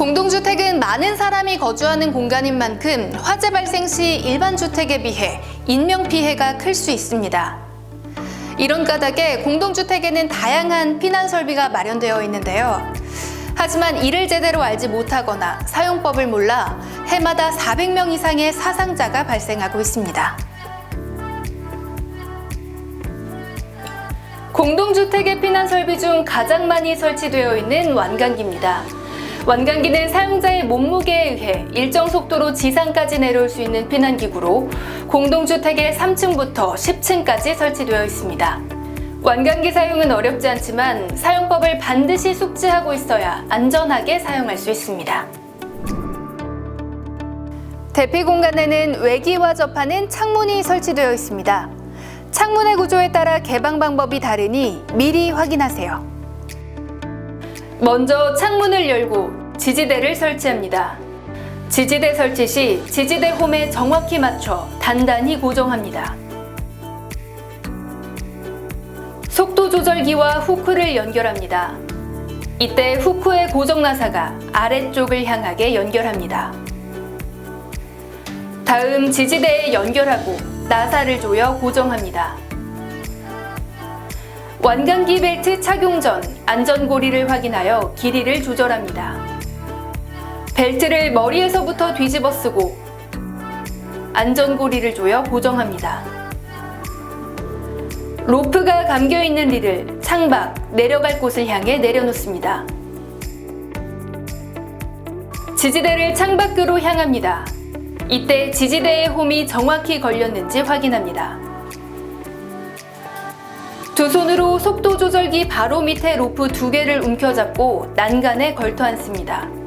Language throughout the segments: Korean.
공동주택은 많은 사람이 거주하는 공간인 만큼 화재 발생 시 일반 주택에 비해 인명피해가 클 수 있습니다. 이런 까닭에 공동주택에는 다양한 피난 설비가 마련되어 있는데요. 하지만 이를 제대로 알지 못하거나 사용법을 몰라 해마다 400명 이상의 사상자가 발생하고 있습니다. 공동주택의 피난 설비 중 가장 많이 설치되어 있는 완강기입니다. 완강기는 사용자의 몸무게에 의해 일정 속도로 지상까지 내려올 수 있는 피난기구로 공동주택의 3층부터 10층까지 설치되어 있습니다. 완강기 사용은 어렵지 않지만 사용법을 반드시 숙지하고 있어야 안전하게 사용할 수 있습니다. 대피 공간에는 외기와 접하는 창문이 설치되어 있습니다. 창문의 구조에 따라 개방 방법이 다르니 미리 확인하세요. 먼저 창문을 열고 지지대를 설치합니다. 지지대 설치 시 지지대 홈에 정확히 맞춰 단단히 고정합니다. 속도 조절기와 후크를 연결합니다. 이때 후크의 고정 나사가 아래쪽을 향하게 연결합니다. 다음 지지대에 연결하고 나사를 조여 고정합니다. 완강기 벨트 착용 전 안전고리를 확인하여 길이를 조절합니다. 벨트를 머리에서부터 뒤집어 쓰고 안전고리를 조여 고정합니다. 로프가 감겨 있는 릴을 창밖 내려갈 곳을 향해 내려놓습니다. 지지대를 창밖으로 향합니다. 이때 지지대의 홈이 정확히 걸렸는지 확인합니다. 두 손으로 속도 조절기 바로 밑에 로프 두 개를 움켜잡고 난간에 걸터 앉습니다.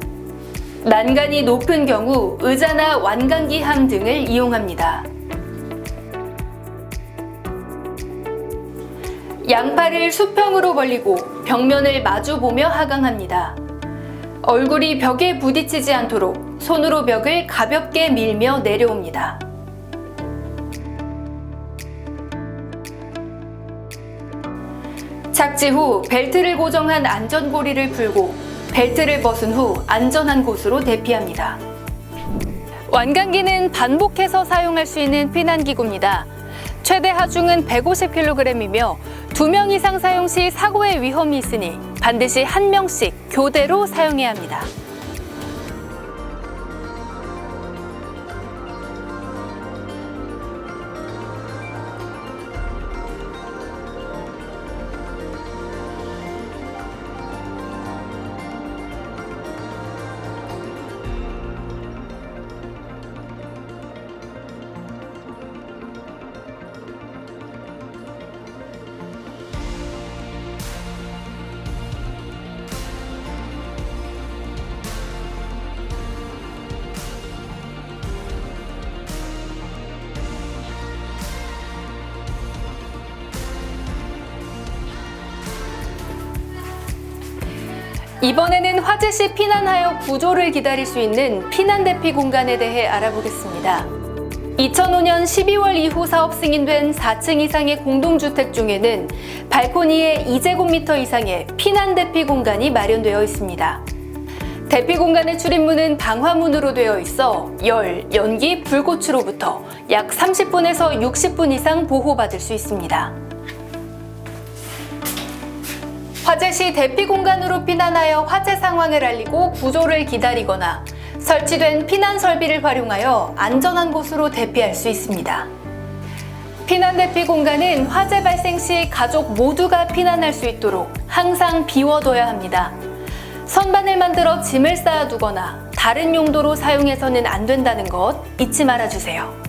난간이 높은 경우 의자나 완강기 함 등을 이용합니다. 양팔을 수평으로 벌리고 벽면을 마주보며 하강합니다. 얼굴이 벽에 부딪히지 않도록 손으로 벽을 가볍게 밀며 내려옵니다. 착지 후 벨트를 고정한 안전고리를 풀고 벨트를 벗은 후 안전한 곳으로 대피합니다. 완강기는 반복해서 사용할 수 있는 피난기구입니다. 최대 하중은 150kg이며 2명 이상 사용 시 사고의 위험이 있으니 반드시 한 명씩 교대로 사용해야 합니다. 이번에는 화재 시 피난하여 구조를 기다릴 수 있는 피난 대피 공간에 대해 알아보겠습니다. 2005년 12월 이후 사업 승인된 4층 이상의 공동주택 중에는 발코니에 2제곱미터 이상의 피난 대피 공간이 마련되어 있습니다. 대피 공간의 출입문은 방화문으로 되어 있어 열, 연기, 불꽃으로부터 약 30분에서 60분 이상 보호받을 수 있습니다. 화재 시 대피 공간으로 피난하여 화재 상황을 알리고 구조를 기다리거나 설치된 피난 설비를 활용하여 안전한 곳으로 대피할 수 있습니다. 피난 대피 공간은 화재 발생 시 가족 모두가 피난할 수 있도록 항상 비워둬야 합니다. 선반을 만들어 짐을 쌓아두거나 다른 용도로 사용해서는 안 된다는 것 잊지 말아주세요.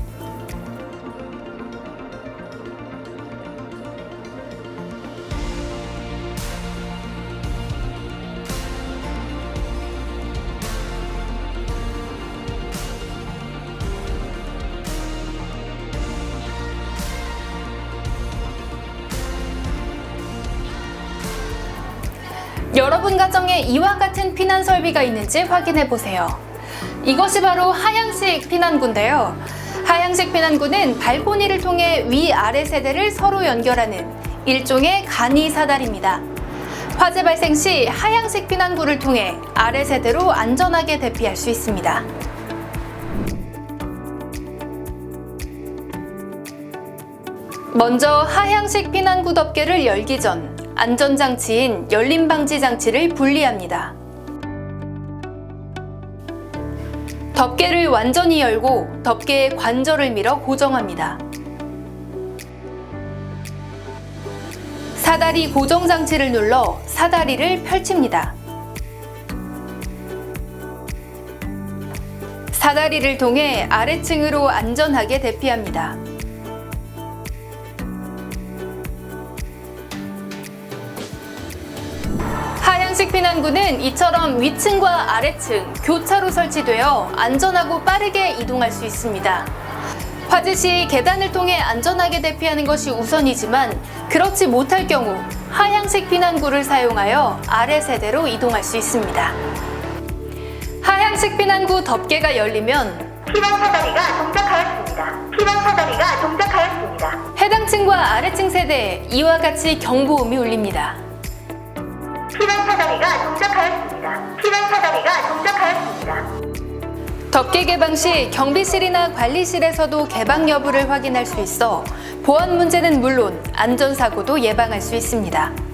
여러분 가정에 이와 같은 피난 설비가 있는지 확인해 보세요. 이것이 바로 하향식 피난구인데요. 하향식 피난구는 발코니를 통해 위 아래 세대를 서로 연결하는 일종의 간이 사다리입니다. 화재 발생 시 하향식 피난구를 통해 아래 세대로 안전하게 대피할 수 있습니다. 먼저 하향식 피난구 덮개를 열기 전 안전장치인 열림방지 장치를 분리합니다. 덮개를 완전히 열고 덮개에 관절을 밀어 고정합니다. 사다리 고정 장치를 눌러 사다리를 펼칩니다. 사다리를 통해 아래층으로 안전하게 대피합니다. 하향식 피난구는 이처럼 위층과 아래층, 교차로 설치되어 안전하고 빠르게 이동할 수 있습니다. 화재 시 계단을 통해 안전하게 대피하는 것이 우선이지만 그렇지 못할 경우 하향식 피난구를 사용하여 아래 세대로 이동할 수 있습니다. 하향식 피난구 덮개가 열리면 피난 사다리가 동작하였습니다. 피난 사다리가 동작하였습니다. 해당 층과 아래층 세대에 이와 같이 경보음이 울립니다. 피난 사다리가 동작하였습니다. 피난 사다리가 동작하였습니다. 덮개 개방 시 경비실이나 관리실에서도 개방 여부를 확인할 수 있어 보안 문제는 물론 안전사고도 예방할 수 있습니다.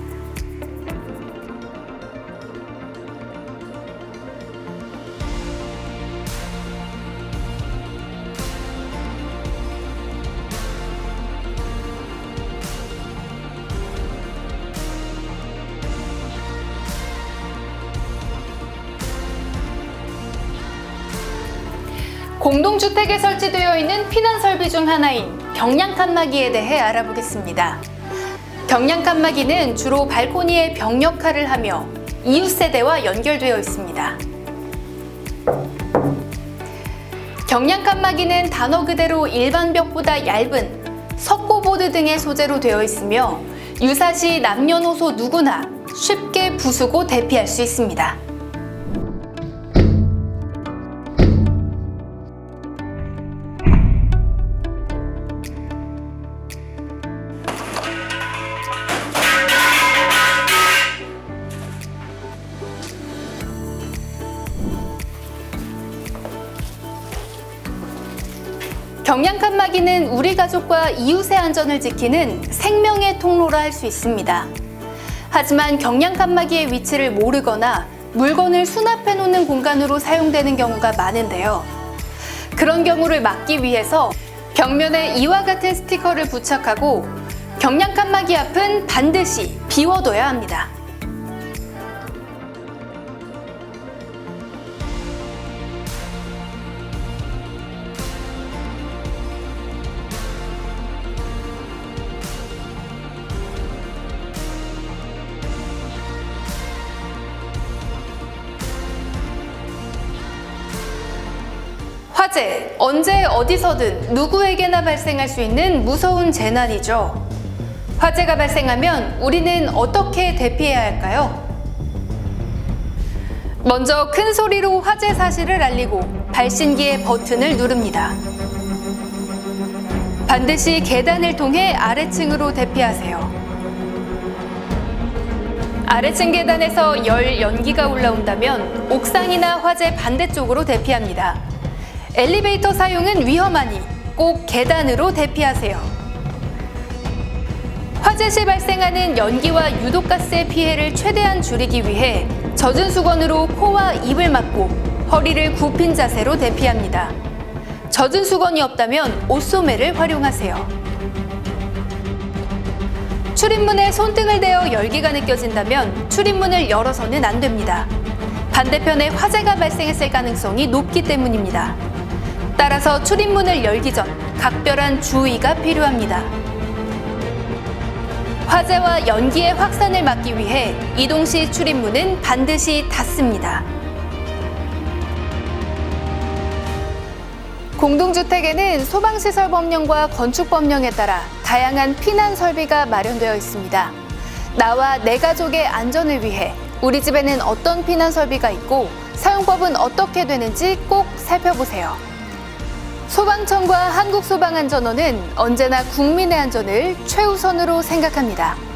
공동주택에 설치되어 있는 피난 설비 중 하나인 경량 칸막이에 대해 알아보겠습니다. 경량 칸막이는 주로 발코니의 벽 역할을 하며 이웃 세대와 연결되어 있습니다. 경량 칸막이는 단어 그대로 일반 벽보다 얇은 석고보드 등의 소재로 되어 있으며 유사시 남녀노소 누구나 쉽게 부수고 대피할 수 있습니다. 경량 칸막이는 우리 가족과 이웃의 안전을 지키는 생명의 통로라 할 수 있습니다. 하지만 경량 칸막이의 위치를 모르거나 물건을 수납해 놓는 공간으로 사용되는 경우가 많은데요. 그런 경우를 막기 위해서 벽면에 이와 같은 스티커를 부착하고 경량 칸막이 앞은 반드시 비워둬야 합니다. 화재, 언제 어디서든 누구에게나 발생할 수 있는 무서운 재난이죠. 화재가 발생하면 우리는 어떻게 대피해야 할까요? 먼저 큰 소리로 화재 사실을 알리고 발신기의 버튼을 누릅니다. 반드시 계단을 통해 아래층으로 대피하세요. 아래층 계단에서 열 연기가 올라온다면 옥상이나 화재 반대쪽으로 대피합니다. 엘리베이터 사용은 위험하니 꼭 계단으로 대피하세요. 화재 시 발생하는 연기와 유독가스의 피해를 최대한 줄이기 위해 젖은 수건으로 코와 입을 막고 허리를 굽힌 자세로 대피합니다. 젖은 수건이 없다면 옷소매를 활용하세요. 출입문에 손등을 대어 열기가 느껴진다면 출입문을 열어서는 안 됩니다. 반대편에 화재가 발생했을 가능성이 높기 때문입니다. 따라서 출입문을 열기 전 각별한 주의가 필요합니다. 화재와 연기의 확산을 막기 위해 이동 시 출입문은 반드시 닫습니다. 공동주택에는 소방시설 법령과 건축 법령에 따라 다양한 피난 설비가 마련되어 있습니다. 나와 내 가족의 안전을 위해 우리 집에는 어떤 피난 설비가 있고 사용법은 어떻게 되는지 꼭 살펴보세요. 소방청과 한국소방안전원은 언제나 국민의 안전을 최우선으로 생각합니다.